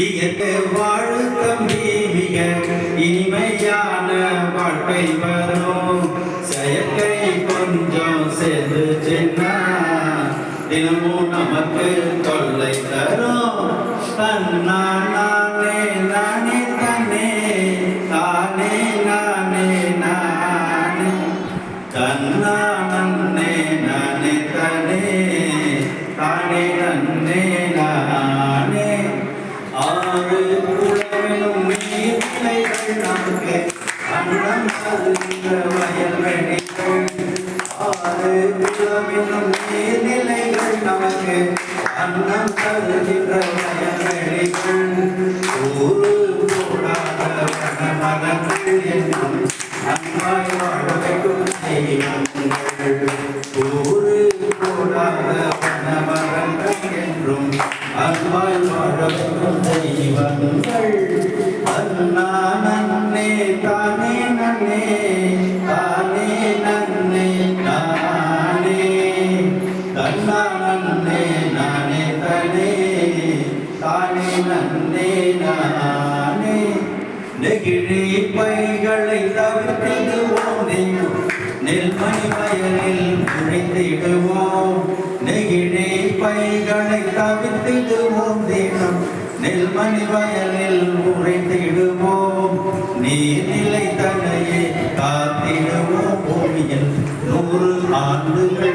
இயற்கை வாழு தம்பி மிக இனிமையான வாழ்க்கை வரும். செயற்கை கொஞ்சம் சேர்ந்து சின்ன தினமும் நமக்கு தொல்லை தரும். தன்னா நானே நானே தானே தானே நானே நானே. தன்னா நன்னே நானே தானே தானே நன்னே நானே. ஆறு குளமெனும் நீர்நிலைகள் நமக்கு அன்னம் தருகின்ற வயல்வெளிகள் ஊரு கூடாத வனமரங்கள் என்னும் அன்பாய் வாழ வைக்கும் தெய்வங்கள் ஊரு கூடாத வனமரங்கள் என்றும் அன்பாய் வாழ வைக்கும் அண்ணா நன்னே நன்னே நானே. நெகிழி பைகளை தவிர்த்திடுவோம் தெய்வம் நெல்மணி வயலில் குழைத்திடுவோம். நெகிழி பைகளை தவிர்த்திடுவோம் தெய்வம் நெல்மணி வயலில் உழைத்திடுவோம் நீர்நிலை தனையே காத்திடுவோம் பூமியில். நூறு ஆண்டுகள்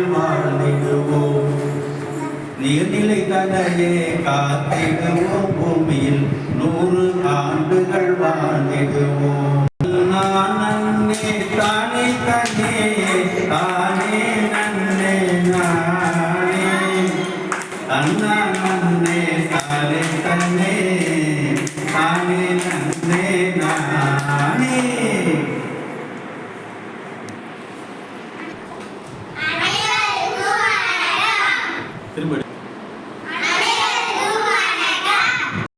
நீர்நிலை தனையே காத்திடுவோம் பூமியில். நூறு ஆண்டுகள் வாழ்ந்திடுவோம். நான் நன்னே தானே தன்னே தானே நன்னே நானே. அண்ணா நன்னே தானே தன்னே தானே நன்னே நானே. திரும்ப